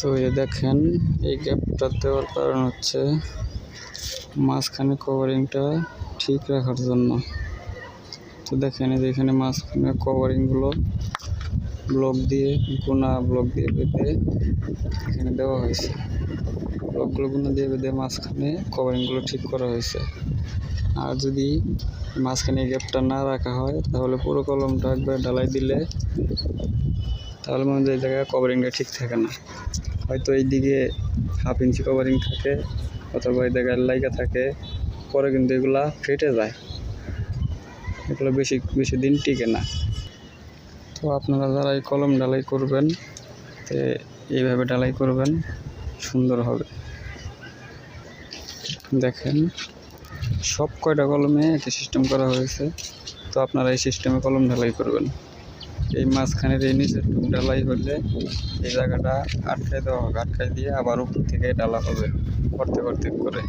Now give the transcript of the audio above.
তো এই দেখেন, এই গ্যাপটা দেওয়ার কারণ হচ্ছে মাঝখানে কভারিংটা ঠিক রাখার জন্য। তো দেখেন এখানে মাঝখানে কভারিংগুলো ব্লক দিয়ে গুণা ব্লক দিয়ে বেঁধে এখানে দেওয়া হয়েছে। ব্লকগুলো গুণা দিয়ে বেঁধে মাঝখানে কভারিংগুলো ঠিক করা হয়েছে। আর যদি মাঝখানে গ্যাপটা না রাখা হয়, তাহলে পুরো কলমটা একবার ঢালাই দিলে তাহলে মনে হয় এই জায়গায় কভারিংটা ঠিক থাকে না। হয়তো এই দিকে হাফ ইঞ্চি কভারিং থাকে অথবা এই জায়গায় লাইগা থাকে, পরে কিন্তু এগুলা ফেটে যায়। এগুলো বেশি বেশি দিন টিকে না। তো আপনারা যারা এই কলম ঢালাই করবেন তে এইভাবে ঢালাই করবেন সুন্দর হবে। দেখেন, সব কয়টা কলমে একই সিস্টেম করা হয়েছে। তো আপনারা এই সিস্টেমে কলম ঢালাই করবেন। এই মাঝখানের এই নিচের টুক ঢালাই হলে এই জায়গাটা আটকাই দেওয়া হবে। আটকাই দিয়ে আবার উপর থেকে ডালা হবে। করতে করতে করে।